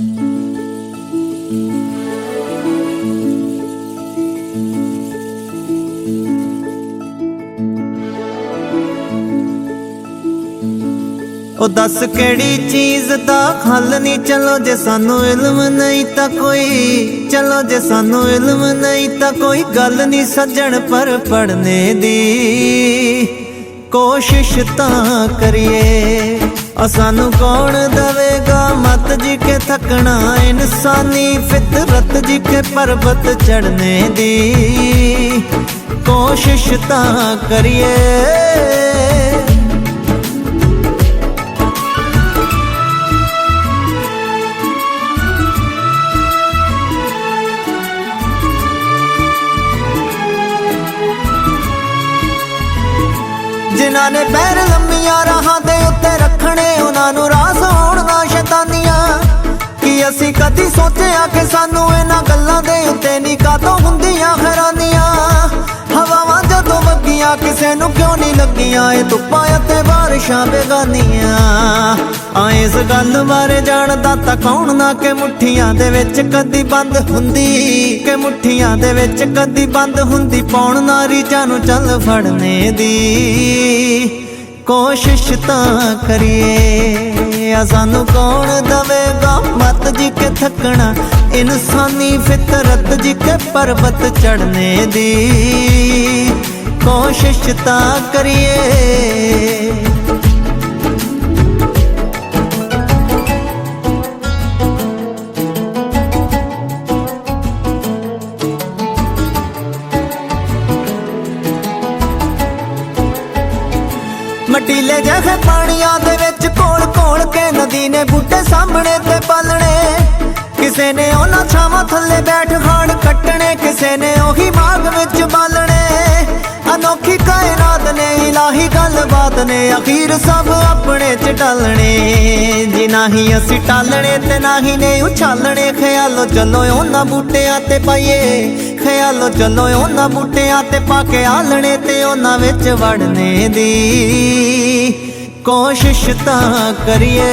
ਉਹ ਦੱਸ ਕਿਹੜੀ ਚੀਜ਼ ਦਾ ਹੱਲ ਨਹੀਂ ਚਲੋ ਜੇ ਸਾਨੂੰ ਇਲਮ ਨਹੀਂ ਤਾਂ ਕੋਈ, ਚਲੋ ਜੇ ਸਾਨੂੰ ਇਲਮ ਨਹੀਂ ਤਾਂ ਕੋਈ ਗੱਲ ਨਹੀਂ ਸੱਜਣ ਪਰ ਪੜਨੇ ਦੀ। ਕੋਸ਼ਿਸ਼ ਤਾਂ ਕਰੀਏ। ਆ ਸਾਨੂੰ ਕੌਣ ਦਵੇਗਾ? ਮਤ ਜੀ ਕੇ ਥਕਣਾ, ਇਨਸਾਨੀ ਫਿਤਰਤ ਜੀ ਕੇ ਪਰਬਤ ਚੜਨੇ ਦੀ। ਕੋਸ਼ਿਸ਼ ਤਾਂ ਕਰੀਏ। ਜਿਨ੍ਹਾਂ ਨੇ ਪੈਰ ਲੰਮੀਆਂ ਰਾਹਾਂ ਦੇ ਉੱਤੇ ਰੱਖਣੇ, ਉਹਨਾਂ ਨੂੰ ਰਾਸ ਹੋਣ ਦਾ ਸ਼ੈਤਾਨੀਆਂ। ਕੀ ਅਸੀਂ ਕਦੀ ਸੋਚਿਆ ਕਿ ਸਾਨੂੰ ਇਹਨਾਂ ਗੱਲਾਂ ਕਿਸੇ ਨੂੰ ਕਿਉਂ ਨਹੀਂ ਲੱਗੀਆਂ? ਇਹ ਧੁੱਪਾਂ ਅਤੇ ਬਾਰਿਸ਼ਾਂ ਬੇਗਾਨੀਆਂ। ਆ ਇਸ ਗੱਲ ਬਾਰੇ ਜਾਣਦਾ ਤਾਂ ਕੌਣ ਨਾ ਕਿ ਮੁੱਠੀਆਂ ਦੇ ਵਿੱਚ ਕਦੀ ਬੰਦ ਹੁੰਦੀ, ਕਿ ਮੁੱਠੀਆਂ ਦੇ ਵਿੱਚ ਕਦੀ ਬੰਦ ਹੁੰਦੀ, ਪੌਣ ਨਾ ਰੀਚਾਂ ਨੂੰ ਚੱਲ ਫੜਨੇ ਦੀ। ਕੋਸ਼ਿਸ਼ ਤਾਂ ਕਰੀਏ ਆ ਸਾਨੂੰ ਕੌਣ ਦਵੇਗਾ? ਮਤ ਜੀ ਕੇ ਥੱਕਣਾ, ਇਨਸਾਨੀ ਫਿਤਰਤ ਜੀ ਕੇ ਪਰਬਤ ਚੜਨੇ ਦੀ। ਕੋਸ਼ਿਸ਼ ਤਾਂ ਕਰੀਏ। ਮਟੀਲੇ ਜਿਹੇ ਪਾਣੀਆਂ ਦੇ ਵਿੱਚ, ਕੋਲ ਕੋਲ ਕੇ ਨਦੀ ਨੇ ਬੂਟੇ ਸਾਹਮਣੇ ਤੇ ਪਾਲਣੇ। ਕਿਸੇ ਨੇ ਉਹਨਾਂ ਛਾਵਾਂ ਥੱਲੇ ਬੈਠ ਖਾਣ ਕੱਟਣੇ, ਕਿਸੇ ਨੇ ਉਹੀ ਬਾਗ ਵਿੱਚ ਬਾਲਣੇ। ਗੱਲਬਾਤ ਨੇ, ਅਖੀਰ ਸਭ ਆਪਣੇ ਚ ਟਾਲਣੇ। ਜੀ ਨਹੀਂ ਅਸੀਂ ਟਾਲਣੇ ਤੇ ਨਹੀਂ ਨੇ ਉਛਾਲਣੇ। ਖਿਆਲੋ ਚੱਲੋ ਉਹਨਾਂ ਬੂਟਿਆਂ ਤੇ ਪਾਈਏ। ਖਿਆਲੋ ਚੱਲੋ ਉਹਨਾਂ ਬੂਟਿਆਂ ਤੇ ਪਾ ਕੇ ਆਲਣੇ ਤੇ ਉਹਨਾਂ ਵਿੱਚ ਵੜਨੇ ਦੀ। ਕੋਸ਼ਿਸ਼ ਤਾਂ ਕਰੀਏ।